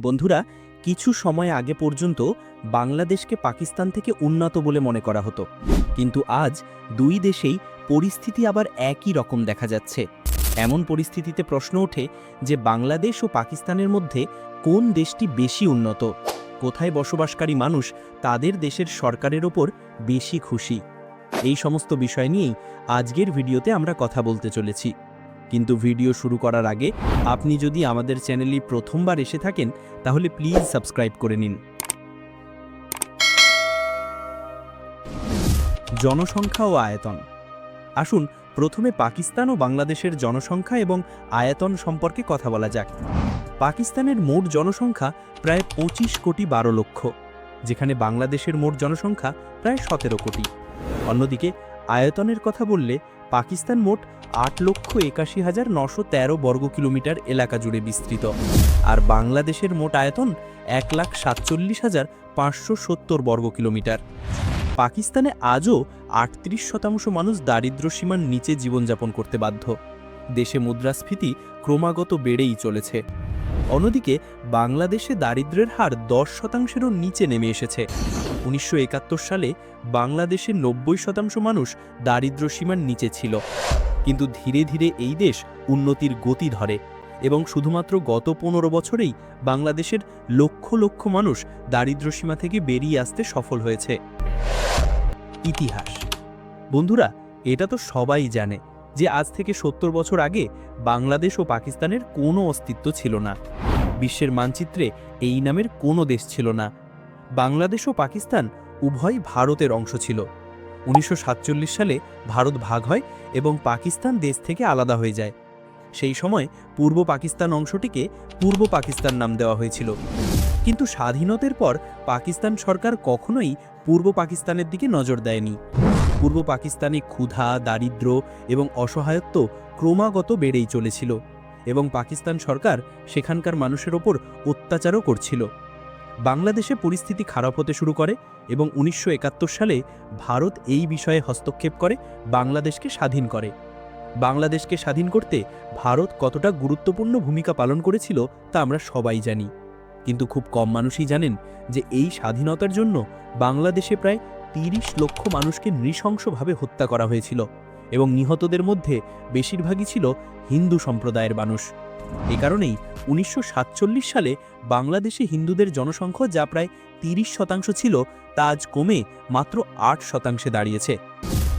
বন্ধুরা, কিছু সময় আগে পর্যন্ত বাংলাদেশকে পাকিস্তান থেকে উন্নত বলে মনে করা হতো। কিন্তু আজ দুই দেশেই পরিস্থিতি আবার একই রকম দেখা যাচ্ছে। এমন পরিস্থিতিতে প্রশ্ন ওঠে যে বাংলাদেশ ও পাকিস্তানের মধ্যে কোন দেশটি বেশি উন্নত? কোথায় বসবাসকারী মানুষ তাদের দেশের সরকারের ওপর বেশি খুশি? এই সমস্ত বিষয় নিয়েই আজকের ভিডিওতে আমরা কথা বলতে চলেছি। কিন্তু ভিডিও শুরু করার আগে আপনি যদি আমাদের চ্যানেলে প্রথমবার এসে থাকেন, তাহলে প্লিজ সাবস্ক্রাইব করে নিন। জনসংখ্যা ও আয়তন। আসুন, প্রথমে পাকিস্তান ও বাংলাদেশের জনসংখ্যা এবং আয়তন সম্পর্কে কথা বলা যাক। পাকিস্তানের মোট জনসংখ্যা প্রায় পঁচিশ কোটি বারো লক্ষ, যেখানে বাংলাদেশের মোট জনসংখ্যা প্রায় সতেরো কোটি। অন্যদিকে, আয়তনের কথা বললে পাকিস্তান মোট আট লক্ষ একাশি হাজার নশো তেরো বর্গ কিলোমিটার এলাকা জুড়ে বিস্তৃত। আর বাংলাদেশের মোট আয়তন এক লাখ সাতচল্লিশ হাজার পাঁচশো সত্তর বর্গ কিলোমিটার। পাকিস্তানে আজও আটত্রিশ শতাংশ মানুষ দারিদ্র্য সীমার নিচে জীবনযাপন করতে বাধ্য। দেশে মুদ্রাস্ফীতি ক্রমাগত বেড়েই চলেছে। অন্যদিকে বাংলাদেশে দারিদ্র্যের হার দশ শতাংশেরও নিচে নেমে এসেছে। উনিশশো একাত্তর সালে বাংলাদেশে নব্বই শতাংশ মানুষ দারিদ্র্য সীমার নিচে ছিল। কিন্তু ধীরে ধীরে এই দেশ উন্নতির গতি ধরে এবং শুধুমাত্র গত পনেরো বছরেই বাংলাদেশের লক্ষ লক্ষ মানুষ দারিদ্র্য সীমা থেকে বেরিয়ে আসতে সফল হয়েছে। ইতিহাস। বন্ধুরা, এটা তো সবাই জানে যে আজ থেকে সত্তর বছর আগে বাংলাদেশ ও পাকিস্তানের কোনো অস্তিত্ব ছিল না। বিশ্বের মানচিত্রে এই নামের কোনো দেশ ছিল না। বাংলাদেশ ও পাকিস্তান উভয় ভারতের অংশ ছিল। উনিশশো সাতচল্লিশ সালে ভারত ভাগ হয় এবং পাকিস্তান দেশ থেকে আলাদা হয়ে যায়। সেই সময় পূর্ব পাকিস্তান অংশটিকে পূর্ব পাকিস্তান নাম দেওয়া হয়েছিল। কিন্তু স্বাধীনতার পর পাকিস্তান সরকার কখনোই পূর্ব পাকিস্তানের দিকে নজর দেয়নি। পূর্ব পাকিস্তানে ক্ষুধা দারিদ্র এবং অসহায়ত্ব ক্রমাগত বেড়েই চলেছিল এবং পাকিস্তান সরকার সেখানকার মানুষের ওপর অত্যাচারও করছিল। বাংলাদেশে পরিস্থিতি খারাপ হতে শুরু করে এবং উনিশশো একাত্তর সালে ভারত এই বিষয়ে হস্তক্ষেপ করে বাংলাদেশকে স্বাধীন করে। বাংলাদেশকে স্বাধীন করতে ভারত কতটা গুরুত্বপূর্ণ ভূমিকা পালন করেছিল তা আমরা সবাই জানি। কিন্তু খুব কম মানুষই জানেন যে এই স্বাধীনতার জন্য বাংলাদেশে প্রায় তিরিশ লক্ষ মানুষকে নৃশংসভাবে হত্যা করা হয়েছিল এবং নিহতদের মধ্যে বেশিরভাগই ছিল হিন্দু সম্প্রদায়ের মানুষ। এ কারণেই উনিশশো সাতচল্লিশ সালে বাংলাদেশে হিন্দুদের জনসংখ্যা যা প্রায় তিরিশ শতাংশ ছিল, তা আজ কমে মাত্র আট শতাংশে দাঁড়িয়েছে।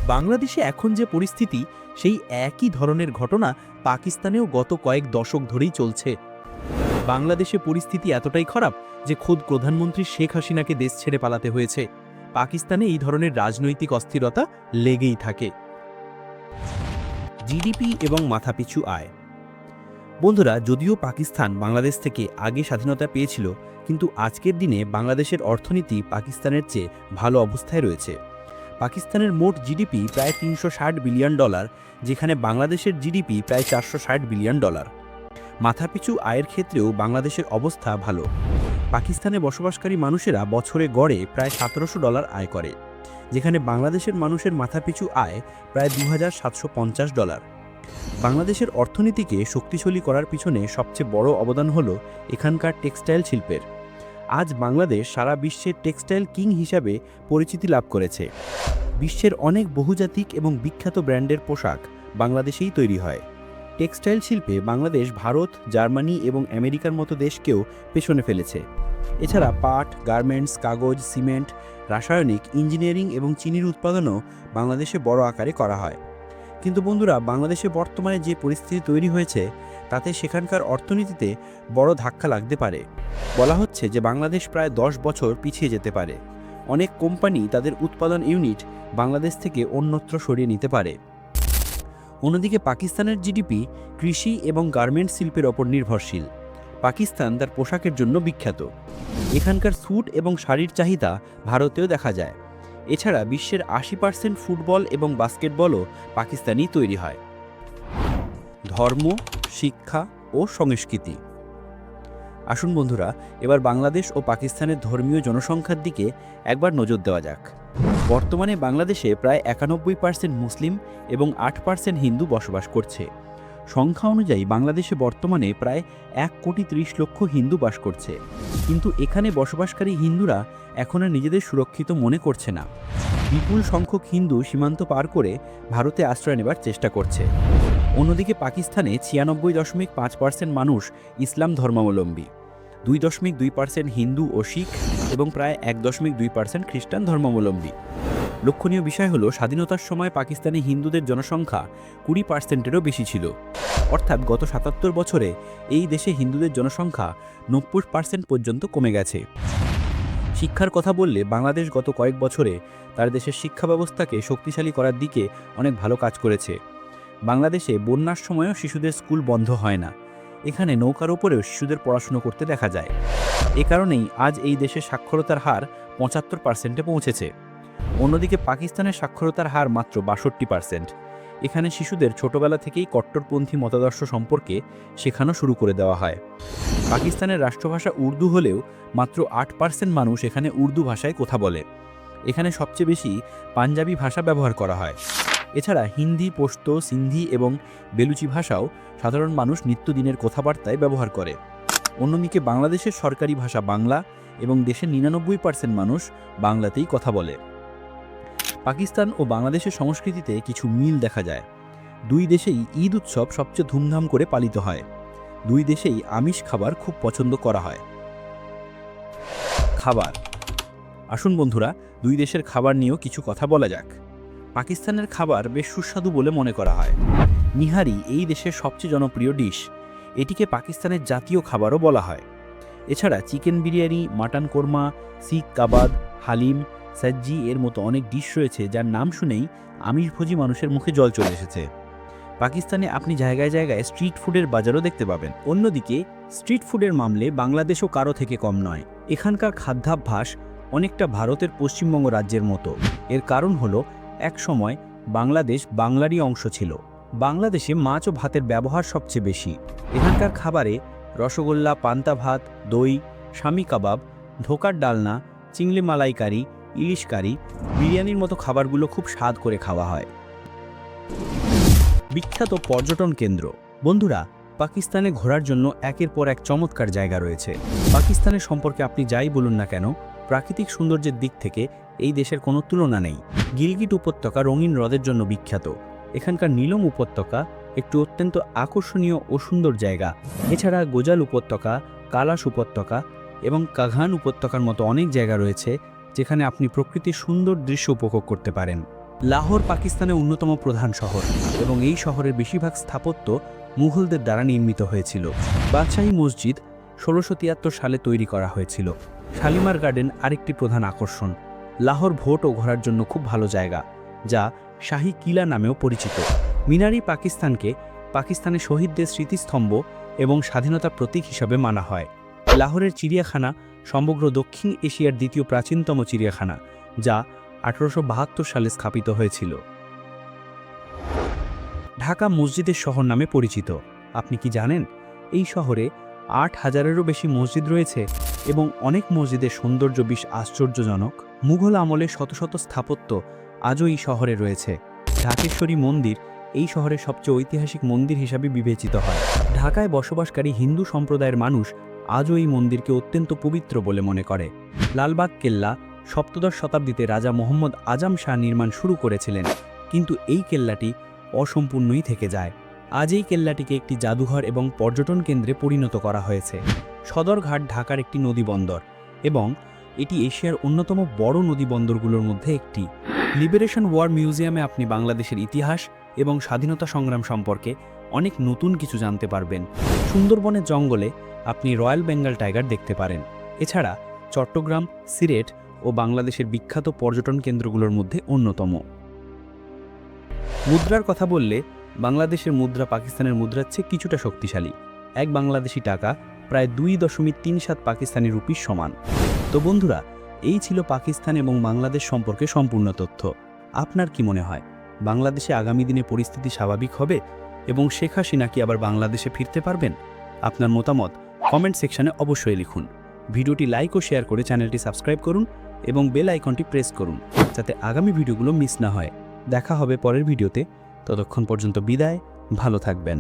বাংলাদেশে এখন যে পরিস্থিতি, সেই একই ধরনের ঘটনা পাকিস্তানেও গত কয়েক দশক ধরেই চলছে। বাংলাদেশে পরিস্থিতি এতটাই খারাপ যে খোদ প্রধানমন্ত্রী শেখ হাসিনাকে দেশ ছেড়ে পালাতে হয়েছে। পাকিস্তানে এই ধরনের রাজনৈতিক অস্থিরতা লেগেই থাকে। জিডিপি এবং মাথাপিছু আয়। বন্ধুরা, যদিও পাকিস্তান বাংলাদেশ থেকে আগে স্বাধীনতা পেয়েছিল, কিন্তু আজকের দিনে বাংলাদেশের অর্থনীতি পাকিস্তানের চেয়ে ভালো অবস্থায় রয়েছে। পাকিস্তানের মোট জিডিপি প্রায় তিনশো ষাট বিলিয়ন ডলার, যেখানে বাংলাদেশের জিডিপি প্রায় চারশো ষাট বিলিয়ন ডলার। মাথাপিছু আয়ের ক্ষেত্রেও বাংলাদেশের অবস্থা ভালো। পাকিস্তানে বসবাসকারী মানুষেরা বছরে গড়ে প্রায় সতেরোশো ডলার আয় করে, যেখানে বাংলাদেশের মানুষের মাথাপিছু আয় প্রায় দু হাজার সাতশো পঞ্চাশ ডলার। বাংলাদেশের অর্থনীতিকে শক্তিশালী করার পিছনে সবচেয়ে বড় অবদান হল এখানকার টেক্সটাইল শিল্পের। আজ বাংলাদেশ সারা বিশ্বের টেক্সটাইল কিং হিসাবে পরিচিতি লাভ করেছে। বিশ্বের অনেক বহুজাতিক এবং বিখ্যাত ব্র্যান্ডের পোশাক বাংলাদেশেই তৈরি হয়। টেক্সটাইল শিল্পে বাংলাদেশ, ভারত, জার্মানি এবং আমেরিকার মতো দেশকেও পেছনে ফেলেছে। এছাড়া পাট, গার্মেন্টস, কাগজ, সিমেন্ট, রাসায়নিক, ইঞ্জিনিয়ারিং এবং চিনির উৎপাদনও বাংলাদেশে বড় আকারে করা হয়। কিন্তু বন্ধুরা, বাংলাদেশে বর্তমানে যে পরিস্থিতি তৈরি হয়েছে, তাতে সেখানকার অর্থনীতিতে বড় ধাক্কা লাগতে পারে। বলা হচ্ছে যে বাংলাদেশ প্রায় দশ বছর পিছিয়ে যেতে পারে। অনেক কোম্পানি তাদের উৎপাদন ইউনিট বাংলাদেশ থেকে অন্যত্র সরিয়ে নিতে পারে। অন্যদিকে পাকিস্তানের জিডিপি, কৃষি এবং গার্মেন্ট শিল্পের ওপর নির্ভরশীল। পাকিস্তান তার পোশাকের জন্য বিখ্যাত। এখানকার স্যুট এবং শাড়ির চাহিদা ভারতেও দেখা যায়। এছাড়া বিশ্বের আশি পার্সেন্ট ফুটবল এবং বাস্কেটবলও পাকিস্তানেই তৈরি হয়। ধর্ম, শিক্ষা ও সংস্কৃতি। আসুন বন্ধুরা, এবার বাংলাদেশ ও পাকিস্তানের ধর্মীয় জনসংখ্যার দিকে একবার নজর দেওয়া যাক। বর্তমানে বাংলাদেশে প্রায় একানব্বই পার্সেন্ট মুসলিম এবং আট পার্সেন্ট হিন্দু বসবাস করছে। সংখ্যা অনুযায়ী বাংলাদেশে বর্তমানে প্রায় এক কোটি ত্রিশ লক্ষ হিন্দু বাস করছে। কিন্তু এখানে বসবাসকারী হিন্দুরা এখন আর নিজেদের সুরক্ষিত মনে করছে না। বিপুল সংখ্যক হিন্দু সীমান্ত পার করে ভারতে আশ্রয় নেবার চেষ্টা করছে। অন্যদিকে পাকিস্তানে ছিয়ানব্বই দশমিক পাঁচ পার্সেন্ট মানুষ ইসলাম ধর্মাবলম্বী, দুই দশমিক দুই পার্সেন্ট হিন্দু ও শিখ এবং প্রায় এক দশমিক দুই পার্সেন্ট খ্রিস্টান ধর্মাবলম্বী। লক্ষণীয় বিষয় হলো স্বাধীনতার সময় পাকিস্তানি হিন্দুদের জনসংখ্যা কুড়ি পার্সেন্টেরও বেশি ছিল। অর্থাৎ গত সাতাত্তর বছরে এই দেশে হিন্দুদের জনসংখ্যা নব্বই পার্সেন্ট পর্যন্ত কমে গেছে। শিক্ষার কথা বললে বাংলাদেশ গত কয়েক বছরে তার দেশের শিক্ষা ব্যবস্থাকে শক্তিশালী করার দিকে অনেক ভালো কাজ করেছে। বাংলাদেশে বন্যার সময়ও শিশুদের স্কুল বন্ধ হয় না। এখানে নৌকার ওপরেও শিশুদের পড়াশুনো করতে দেখা যায়। এ কারণেই আজ এই দেশের সাক্ষরতার হার পঁচাত্তর পার্সেন্টে পৌঁছেছে। অন্যদিকে পাকিস্তানের সাক্ষরতার হার মাত্র বাষট্টি পার্সেন্ট। এখানে শিশুদের ছোটবেলা থেকেই কট্টরপন্থী মতাদর্শ সম্পর্কে শেখানো শুরু করে দেওয়া হয়। পাকিস্তানের রাষ্ট্রভাষা উর্দু হলেও মাত্র আট পার্সেন্ট মানুষ এখানে উর্দু ভাষায় কথা বলে। এখানে সবচেয়ে বেশি পাঞ্জাবি ভাষা ব্যবহার করা হয়। এছাড়া হিন্দি পশতো সিন্ধি এবং বেলুচি ভাষাও সাধারণ মানুষ নিত্যদিনের কথাবার্তায় ব্যবহার করে। অন্যদিকে বাংলাদেশের সরকারি ভাষা বাংলা এবং দেশের নিরানব্বই পার্সেন্ট মানুষ বাংলাতেই কথা বলে। পাকিস্তান ও বাংলাদেশের সংস্কৃতিতে কিছু মিল দেখা যায়। দুই দেশেই ঈদ উৎসব সবচেয়ে ধুমধাম করে পালিত হয়। দুই দেশেই আমিষ খাবার খুব পছন্দ করা হয়। খাবার। আসুন বন্ধুরা, দুই দেশের খাবার নিয়েও কিছু কথা বলা যাক। পাকিস্তানের খাবার বেশ সুস্বাদু বলে মনে করা হয়। নিহারি এই দেশের সবচেয়ে জনপ্রিয় ডিশ। এটিকে পাকিস্তানের জাতীয় খাবারও বলা হয়। এছাড়া চিকেন বিরিয়ানি, মাটন কোরমা, শিখ কাবাব, হালিম সাজ্জি এর মতো অনেক ডিশ রয়েছে যার নাম শুনেই আমিষভোজী মানুষের মুখে জল চলে এসেছে। পাকিস্তানে আপনি জায়গায় জায়গায় স্ট্রিট ফুডের বাজারও দেখতে পাবেন। অন্যদিকে স্ট্রিট ফুডের মামলে বাংলাদেশও কারও থেকে কম নয়। এখানকার খাদ্যাভ্যাস অনেকটা ভারতের পশ্চিমবঙ্গ রাজ্যের মতো। এর কারণ হলো এক সময় বাংলাদেশ বাংলারই অংশ ছিল। বাংলাদেশে মাছ ও ভাতের ব্যবহার সবচেয়ে বেশি। এখানকার খাবারে রসগোল্লা, পান্তা ভাত, দই, স্বামী কাবাব, ধোকার ডালনা, চিংড়ি মালাইকারি ইলিশ কারি বিরিয়ানির মতো খাবারগুলো খুব স্বাদ করে খাওয়া হয়। বিখ্যাত পর্যটন কেন্দ্র। বন্ধুরা, পাকিস্তানে ঘোরার জন্য একের পর এক চমৎকার জায়গা রয়েছে। পাকিস্তানের সম্পর্কে আপনি যাই বলুন না কেন, প্রাকৃতিক সৌন্দর্যের দিক থেকে এই দেশের কোনো তুলনা নেই। গিলগিট উপত্যকা রঙিন হ্রদের জন্য বিখ্যাত। এখানকার নীলম উপত্যকা একটি অত্যন্ত আকর্ষণীয় ও সুন্দর জায়গা। এছাড়া গোজাল উপত্যকা, কালাশ উপত্যকা এবং কাঘান উপত্যকার মতো অনেক জায়গা রয়েছে যেখানে আপনি প্রকৃতির সুন্দর দৃশ্য উপভোগ করতে পারেন। লাহোর পাকিস্তানের অন্যতম প্রধান শহর এবং এই শহরের বেশিরভাগ স্থাপত্য মুঘলদের দ্বারা নির্মিত হয়েছিল। বাদশাহী মসজিদ ষোলোশো সালে তৈরি করা হয়েছিল। শালিমার গার্ডেন আরেকটি প্রধান আকর্ষণ। লাহোর ভোট ও ঘোরার জন্য খুব ভালো জায়গা, যা শাহী কিলা নামেও পরিচিত। মিনারি পাকিস্তানকে পাকিস্তানের শহীদদের স্মৃতিস্তম্ভ এবং স্বাধীনতার প্রতীক হিসাবে মানা হয়। লাহোরের চিড়িয়াখানা সমগ্র দক্ষিণ এশিয়ার দ্বিতীয় প্রাচীনতম চিড়িয়াখানা, যা আঠারোশো সালে স্থাপিত হয়েছিল। ঢাকা মসজিদের শহর নামে পরিচিত। আপনি কি জানেন, এই শহরে আট হাজারেরও বেশি মসজিদ রয়েছে এবং অনেক মসজিদের সৌন্দর্য বেশ আশ্চর্যজনক। মুঘল আমলে শত শত স্থাপত্য আজও এই শহরে রয়েছে। ঢাকেশ্বরী মন্দির এই শহরের সবচেয়ে ঐতিহাসিক মন্দির হিসাবে বিবেচিত হয়। ঢাকায় বসবাসকারী হিন্দু সম্প্রদায়ের মানুষ আজও এই মন্দিরকে অত্যন্ত পবিত্র বলে মনে করে। লালবাগ কেল্লা সপ্তদশ শতাব্দীতে রাজা মোহাম্মদ আজম শাহ নির্মাণ শুরু করেছিলেন, কিন্তু এই কেল্লাটি অসম্পূর্ণই থেকে যায়। আজ এই কেল্লাটিকে একটি জাদুঘর এবং পর্যটন কেন্দ্রে পরিণত করা হয়েছে। সদরঘাট ঢাকার একটি নদীবন্দর এবং এটি এশিয়ার অন্যতম বড় নদীবন্দরগুলোর মধ্যে একটি। লিবারেশন ওয়ার মিউজিয়ামে আপনি বাংলাদেশের ইতিহাস এবং স্বাধীনতা সংগ্রাম সম্পর্কে অনেক নতুন কিছু জানতে পারবেন। সুন্দরবনের জঙ্গলে আপনি রয়্যাল বেঙ্গল টাইগার দেখতে পারেন। এছাড়া চট্টগ্রাম, সিলেট ও বাংলাদেশের বিখ্যাত পর্যটন কেন্দ্রগুলোর মধ্যে অন্যতম। মুদ্রার কথা বললে বাংলাদেশের মুদ্রা পাকিস্তানের মুদ্রার চেয়ে কিছুটা শক্তিশালী। এক বাংলাদেশি টাকা প্রায় দুই দশমিক তিন সাত পাকিস্তানি রুপির সমান। তো বন্ধুরা, এই ছিল পাকিস্তান এবং বাংলাদেশ সম্পর্কে সম্পূর্ণ তথ্য। আপনার কি মনে হয়, বাংলাদেশে আগামী দিনে পরিস্থিতি স্বাভাবিক হবে এবং শেখ হাসিনা কি আবার বাংলাদেশে ফিরতে পারবেন? আপনার মতামত কমেন্ট সেকশানে অবশ্যই লিখুন। ভিডিওটি লাইক ও শেয়ার করে চ্যানেলটি সাবস্ক্রাইব করুন এবং বেল আইকনটি প্রেস করুন, যাতে আগামী ভিডিওগুলো মিস না হয়। দেখা হবে পরের ভিডিওতে। ততক্ষণ পর্যন্ত বিদায়, ভালো থাকবেন।